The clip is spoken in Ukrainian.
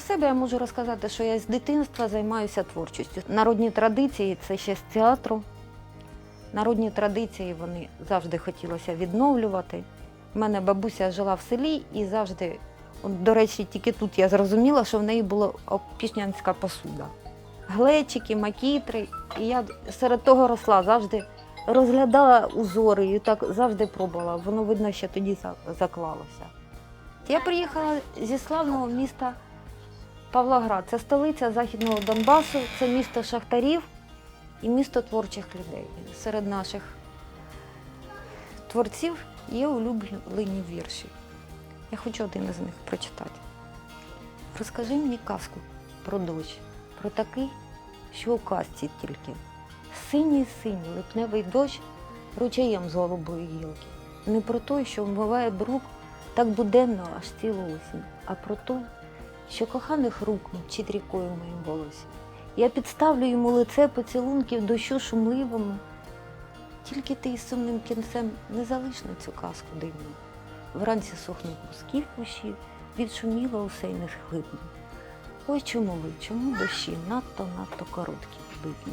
Себе я можу розказати, що я з дитинства займаюся творчістю. Народні традиції це ще з театру. Народні традиції вони завжди хотілося відновлювати. У мене бабуся жила в селі і завжди, до речі, тільки тут я зрозуміла, що в неї була опішнянська посуда. Глечики, макітри. І я серед того росла, завжди розглядала узори і так завжди пробувала. Воно, видно, ще тоді заклалося. Я приїхала зі славного міста Павлоград. Це столиця Західного Донбасу, це місто шахтарів і місто творчих людей. Серед наших творців є улюблені вірші. Я хочу один із них прочитати. Розкажи мені казку про дощ, про такий, що у казці тільки. Синій синій липневий дощ ручаєм з голубої гілки. Не про той, що вмиває брук так буденно аж цілу осінь, а про той, що коханих рук мчить рікою в моїм голосі. Я підставлю йому лице поцілунків дощу шумливому. Тільки ти із сумним кінцем не залиш на цю казку дивну. Вранці сохнуть мозків кущів, відшуміло усе й не схлипне. Ой, чому ви, чому дощі надто надто короткі в липні?